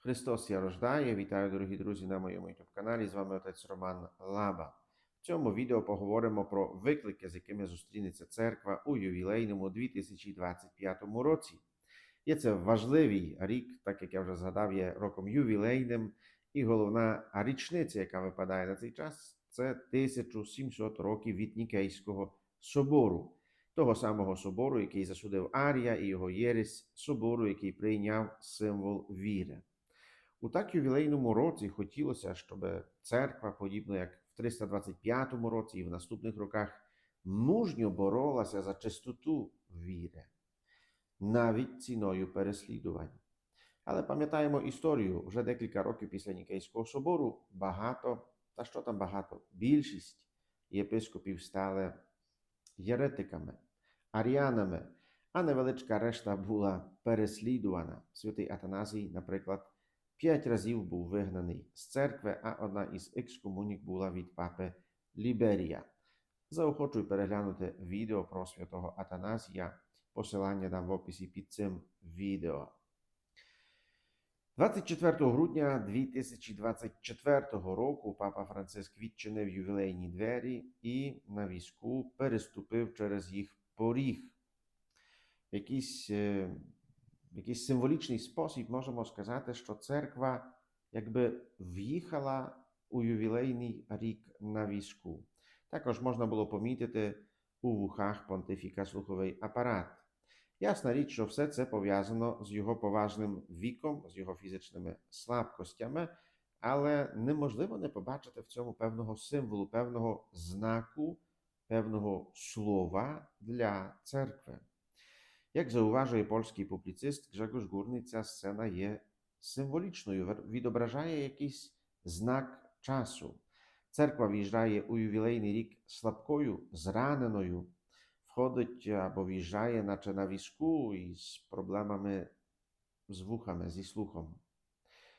Христос я рождає. Вітаю, дорогі друзі, на моєму youtube каналі. З вами отець Роман Лаба. В цьому відео поговоримо про виклики, з якими зустрінеться церква у ювілейному 2025 році. Є це важливий рік, так як я вже згадав, є роком ювілейним, і головна річниця, яка випадає на цей час, це 1700 років від Нікейського собору, того самого собору, який засудив Арія і його єресь, собору, який прийняв символ віри. У так ювілейному році хотілося, щоб церква, подібно як в 325 році і в наступних роках, мужньо боролася за чистоту віри, навіть ціною переслідувань. Але пам'ятаємо історію вже декілька років після Нікейського собору багато, та що там багато, більшість єпископів стали єретиками, аріанами, а невеличка решта була переслідувана. Святий Атаназій, наприклад, п'ять разів був вигнаний з церкви, а одна із екскомунік була від папи Ліберія. Заохочую переглянути відео про святого Атаназія. Посилання дам в описі під цим відео. 24 грудня 2024 року папа Франциск відчинив ювілейні двері і на візку переступив через їх поріг. В якийсь, е, в якийсь символічний спосіб можемо сказати, що церква якби в'їхала у ювілейний рік на візку. Також можна було помітити у вухах понтифіка слуховий апарат. Ясна річ, що все це пов'язано з його поважним віком, з його фізичними слабкостями, але неможливо не побачити в цьому певного символу, певного знаку, певного слова для церкви. Як зауважує польський публіцист Grzegorz Górny, ця сцена є символічною, відображає якийсь знак часу. Церква в'їжджає у ювілейний рік слабкою, зраненою, входить або в'їжджає, наче на візку із проблемами з вухами, зі слухом.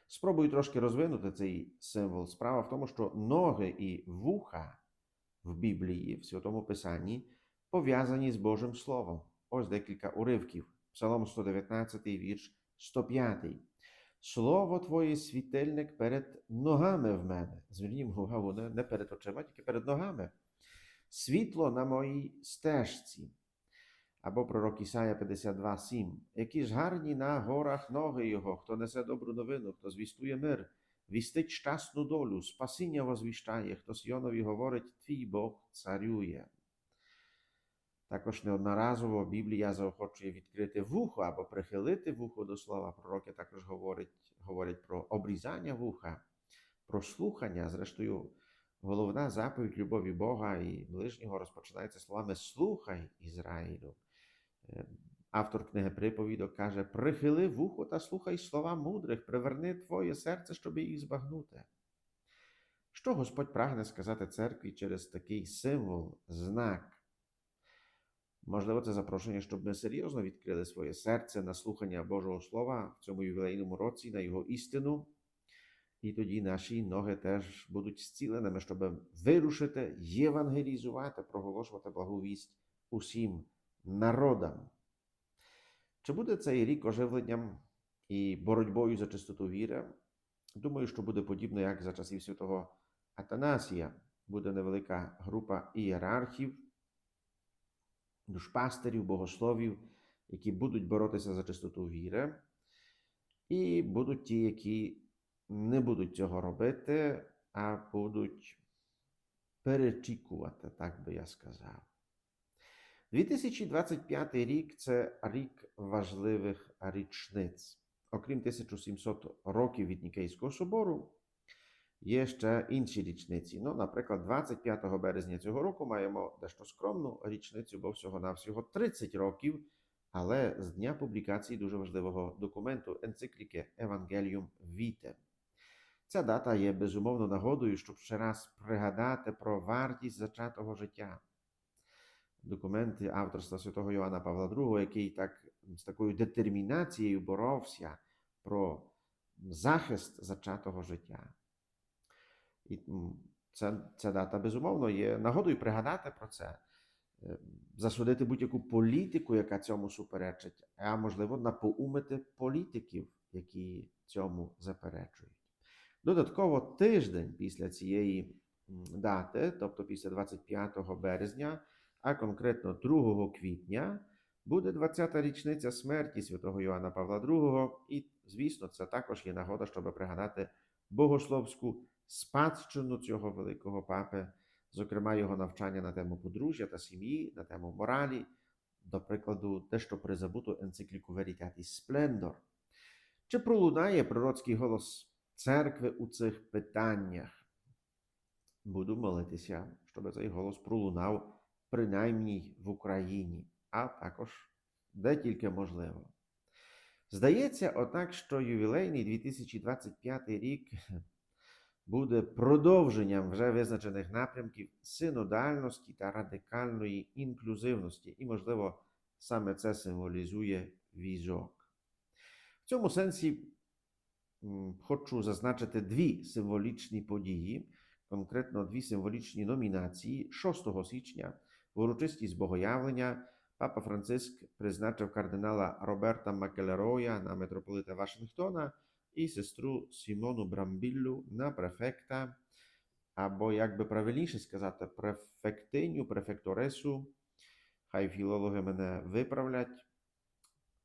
Спробую трошки розвинути цей символ. Справа в тому, що ноги і вуха в Біблії, в Святому Писанні, пов'язані з Божим Словом. Ось декілька уривків. Псалом 119, вірш 105. Слово Твоє світильник перед ногами в мене. Звернімо увагу не, перед очима, тільки перед ногами. Світло на моїй стежці. Або пророк Ісая 52, 7. Які ж гарні на горах ноги Його, хто несе добру новину, хто звістує мир, вістить щасну долю, спасіння возвіщає, хто Сйонові говорить, твій Бог царює. Також неодноразово Біблія заохочує відкрити вухо або прихилити вухо до слова. Пророки також говорять, говорять про обрізання вуха, про слухання. Зрештою, головна заповідь любові Бога і ближнього розпочинається словами Слухай Ізраїлю. Е, Автор книги приповідок каже: Прихили вухо та слухай слова мудрих, приверни твоє серце, щоб їх збагнути. Що Господь прагне сказати церкві через такий символ, знак? Можливо, це запрошення, щоб ми серйозно відкрили своє серце на слухання Божого Слова в цьому ювілейному році, на його істину. І тоді наші ноги теж будуть зціленими, щоб вирушити, євангелізувати, проголошувати благу вість усім народам. Чи буде цей рік оживленням і боротьбою за чистоту віри? Думаю, що буде подібно, як за часів святого Атанасія. Буде невелика група ієрархів, душпастерів, богословів, які будуть боротися за чистоту віри, і будуть ті, які не будуть цього робити, а будуть перечікувати, так би я сказав. 2025 рік це рік важливих річниць. Окрім 1700 років від Нікейського собору, є ще інші річниці. Ну, наприклад, 25 березня цього року маємо дещо скромну річницю, бо всього-навсього 30 років, але з дня публікації дуже важливого документу енцикліки Evangelium Vitae. Ця дата є безумовно нагодою, щоб ще раз пригадати про вартість зачатого життя. Документи авторства святого Йоанна Павла II, який так з такою детермінацією боровся про захист зачатого життя. І ця, ця дата, безумовно, є нагодою пригадати про це, е, засудити будь-яку політику, яка цьому суперечить, а можливо, напоумити політиків які цьому заперечують. Додатково тиждень після цієї дати, тобто після 25 березня, а конкретно 2 квітня, буде 20-та річниця смерті святого Йоанна Павла II. І, звісно, це також є нагода, щоб пригадати богословську спадщину цього великого папи, зокрема його навчання на тему подружжя та сім'ї, на тему моралі, до прикладу, дещо призабуту енцикліку Veritatis Splendor. Чи пролунає пророцький голос церкви у цих питаннях? Буду молитися, щоб цей голос пролунав принаймні в Україні, а також де тільки можливо. Здається, однак, що ювілейний 2025 рік буде продовженням вже визначених напрямків синодальності та радикальної інклюзивності, і, можливо, саме це символізує візок. В цьому сенсі хочу зазначити дві символічні події, конкретно дві символічні номінації 6 січня урочистість богоявлення Папа Франциск призначив кардинала Роберта Макелероя на митрополита Вашингтона і сестру Сімону Брамбіллю на префекта, або, як би правильніше сказати, префектиню, префекторесу, хай філологи мене виправлять,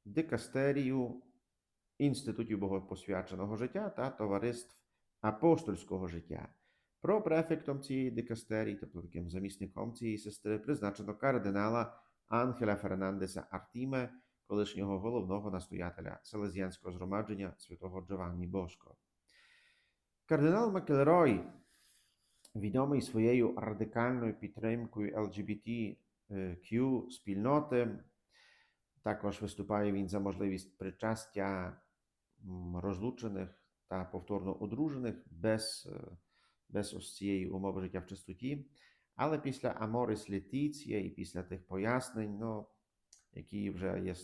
дикастерію інститутів богопосвяченого життя та товариств апостольського життя. Про префектом цієї дикастерії, тобто таким замісником цієї сестри, призначено кардинала Ангела Фернандеса Артіме, колишнього головного настоятеля Селезіанського згромадження святого Джованні Боско. Кардинал Макелерой, відомий своєю радикальною підтримкою LGBTQ спільноти, також виступає він за можливість причастя розлучених та повторно одружених без, е, без ось цієї умови життя в чистоті. Але після Аморис Летіція і після тих пояснень, ну, які вже є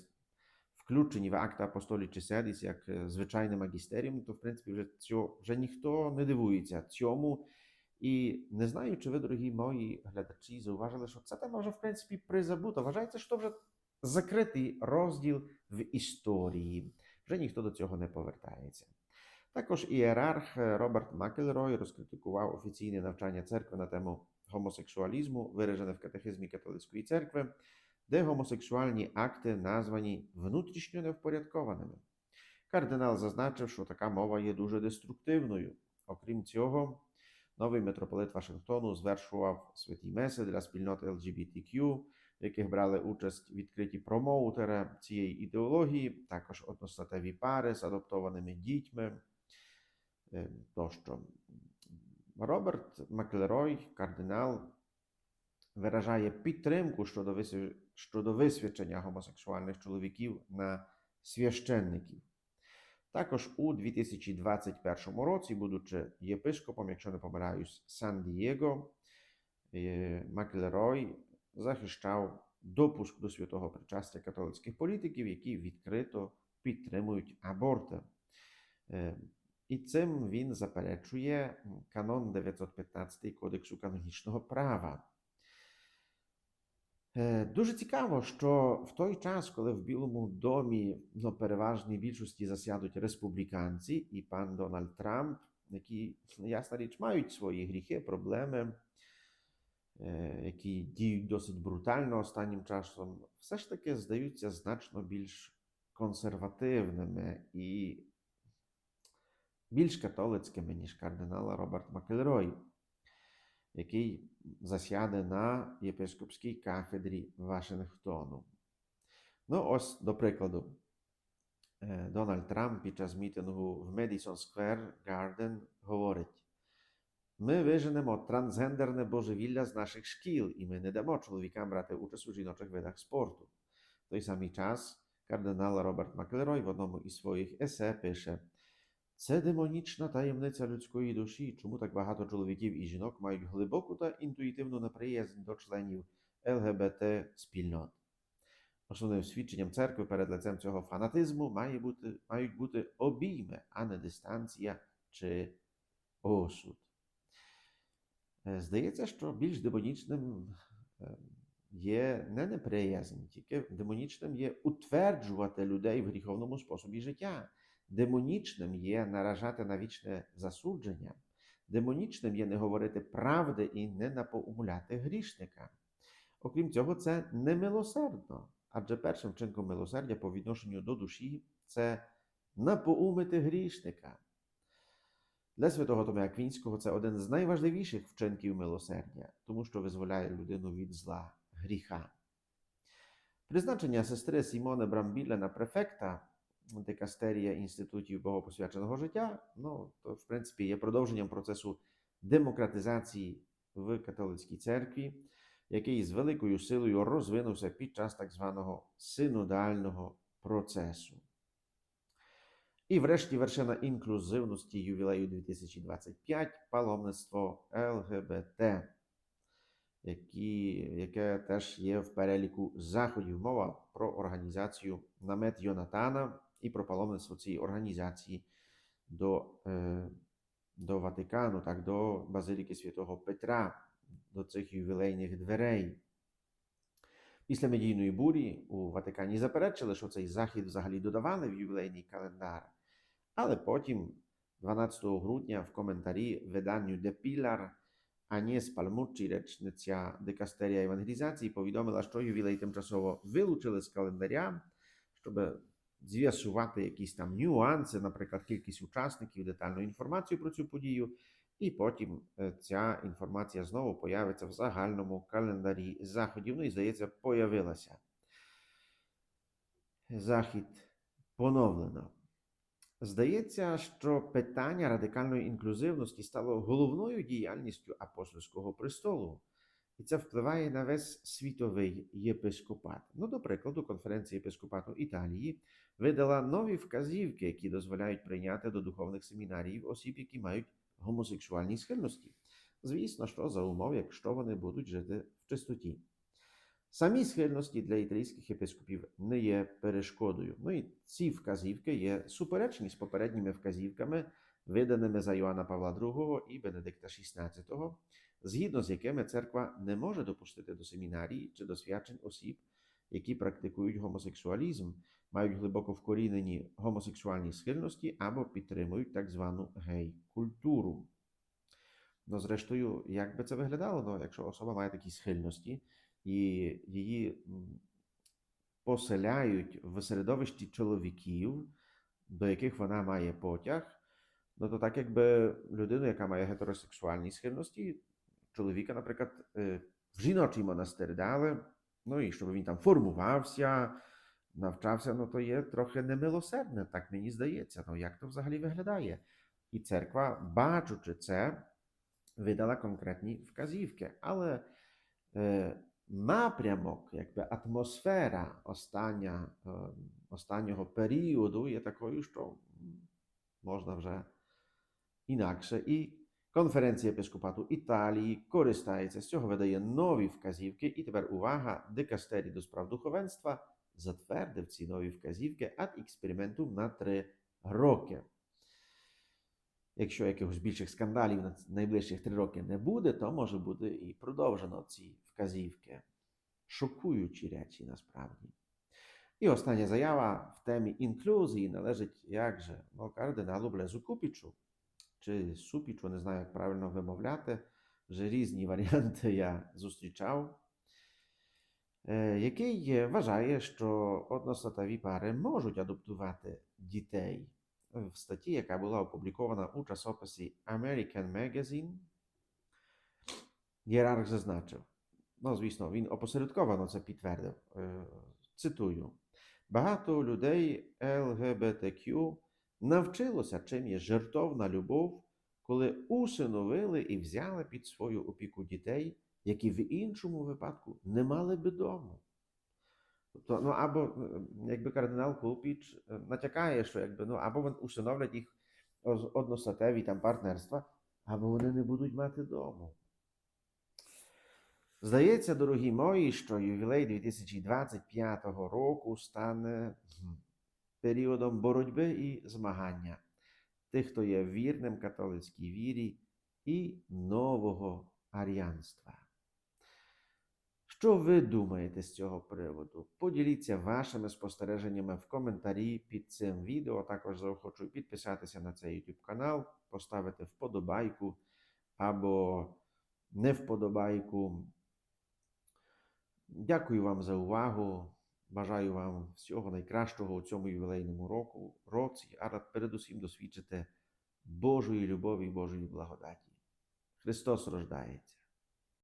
включені в акта апостолічі седіс як е, звичайне магістеріум, то в принципі вже цього вже ніхто не дивується цьому. І не знаю, чи ви, дорогі мої глядачі, зауважили, що ця тема вже в принципі призабута. Вважається, що вже закритий розділ в історії. Вже ніхто до цього не повертається. Також ієрарх е, Роберт Макелрой розкритикував офіційне навчання церкви на тему гомосексуалізму, виражене в катехизмі католицької церкви, де гомосексуальні акти названі внутрішньо невпорядкованими. Кардинал зазначив, що така мова є дуже деструктивною. Окрім цього, новий митрополит Вашингтону звершував святі меси для спільноти LGBTQ, в яких брали участь відкриті промоутери цієї ідеології, також одностатеві пари з адаптованими дітьми тощо. Роберт Маклерой, кардинал, виражає підтримку щодо, щодо висвячення гомосексуальних чоловіків на священників. Також у 2021 році, будучи єпископом, якщо не помиляюсь, Сан-Дієго, е, Маклерой захищав допуск до святого причастя католицьких політиків, які відкрито підтримують аборти. І цим він заперечує канон 915 Кодексу канонічного права. Е, Дуже цікаво, що в той час, коли в Білому домі ну, переважній більшості засядуть республіканці і пан Дональд Трамп, які, ясна річ, мають свої гріхи, проблеми, е, які діють досить брутально останнім часом, все ж таки здаються значно більш консервативними і більш католицькими, ніж кардинала Роберт Макелрой, який засяде на єпископській кафедрі Вашингтону. Ну, ось, до прикладу, е, Дональд Трамп під час мітингу в Медісон Сквер Гарден говорить: ми виженемо трансгендерне божевілля з наших шкіл, і ми не дамо чоловікам брати участь у жіночих видах спорту. В той самий час кардинал Роберт Маклерой в одному із своїх есе пише: це демонічна таємниця людської душі, чому так багато чоловіків і жінок мають глибоку та інтуїтивну неприязнь до членів ЛГБТ спільнот. Основним свідченням церкви перед лицем цього фанатизму має бути, мають бути обійми, а не дистанція чи осуд. Е, Здається, що більш демонічним е, є не неприязнь, тільки демонічним є утверджувати людей в гріховному способі життя демонічним є наражати на вічне засудження, демонічним є не говорити правди і не напоумляти грішника. Окрім цього, це немилосердно, адже першим вчинком милосердя по відношенню до душі це напоумити грішника. Для святого Тома Аквінського це один з найважливіших вчинків милосердя, тому що визволяє людину від зла гріха. Призначення сестри Сімони Брамбіле на префекта дикастерія інститутів богопосвяченого життя, ну, то, в принципі, є продовженням процесу демократизації в католицькій церкві, який з великою силою розвинувся під час так званого синодального процесу. І врешті вершина інклюзивності ювілею 2025 паломництво ЛГБТ, які, яке теж є в переліку заходів. Мова про організацію намет Йонатана і про паломництво цієї організації до, до Ватикану, так, до Базиліки Святого Петра, до цих ювілейних дверей. Після медійної бурі у Ватикані заперечили, що цей захід взагалі додавали в ювілейний календар. Але потім, 12 грудня, в коментарі виданню De Pilar Ані Спальмуччі, речниця дикастерія евангелізації, повідомила, що ювілей тимчасово вилучили з календаря, щоб з'ясувати якісь там нюанси, наприклад, кількість учасників, детальну інформацію про цю подію. І потім е, ця інформація знову появиться в загальному календарі заходів. Ну і, здається, появилася. Захід поновлено. Здається, що питання радикальної інклюзивності стало головною діяльністю апостольського престолу, і це впливає на весь світовий єпископат. Ну, до прикладу, конференція єпископату Італії видала нові вказівки, які дозволяють прийняти до духовних семінарів осіб, які мають гомосексуальні схильності. Звісно, що за умов, якщо вони будуть жити в чистоті. Самі схильності для італійських єпископів не є перешкодою. Ну і ці вказівки є суперечні з попередніми вказівками, виданими за Йоанна Павла II і Бенедикта XVI, згідно з якими церква не може допустити до семінарії чи до осіб, які практикують гомосексуалізм, мають глибоко вкорінені гомосексуальні схильності або підтримують так звану гей-культуру. Ну, зрештою, як би це виглядало, ну, якщо особа має такі схильності і її поселяють в середовищі чоловіків, до яких вона має потяг, ну то так якби людину, яка має гетеросексуальні схильності, чоловіка, наприклад, е, в жіночий монастир дали, ну і щоб він там формувався, навчався, ну то є трохи немилосердне, так мені здається. Ну як то взагалі виглядає? І церква, бачучи це, видала конкретні вказівки. Але е, напрямок, якби атмосфера остання, е, останнього періоду є такою, що можна вже інакше. І конференція епископату Італії користається з цього, видає нові вказівки. І тепер увага, дикастері до справ духовенства затвердив ці нові вказівки ад експерименту на три роки. Якщо якихось більших скандалів на найближчих три роки не буде, то може бути і продовжено ці вказівки. Шокуючі речі насправді. І остання заява в темі інклюзії належить як же ну, кардиналу Блезу Купічу чи Супічу, не знаю, як правильно вимовляти. Вже різні варіанти я зустрічав, е, який вважає, що одностатові пари можуть адаптувати дітей в статті, яка була опублікована у часописі American Magazine. Єрарх зазначив. Ну, звісно, він опосередковано це підтвердив. Е, Цитую: багато людей ЛГБТQ навчилося, чим є жертовна любов, коли усиновили і взяли під свою опіку дітей, які в іншому випадку не мали би дому. Тобто, ну або е, якби кардинал Кулпіч е, натякає, що якби ну або вони усиновлять їх одностатеві там партнерства, або вони не будуть мати дому. Здається, дорогі мої, що ювілей 2025 року стане періодом боротьби і змагання тих, хто є вірним католицькій вірі і нового аріанства. Що ви думаєте з цього приводу? Поділіться вашими спостереженнями в коментарі під цим відео. Також заохочую підписатися на цей YouTube канал, поставити вподобайку або не вподобайку. Дякую вам за увагу. Бажаю вам всього найкращого у цьому ювілейному року, році, а передусім досвідчити Божої любові і Божої благодаті. Христос рождається.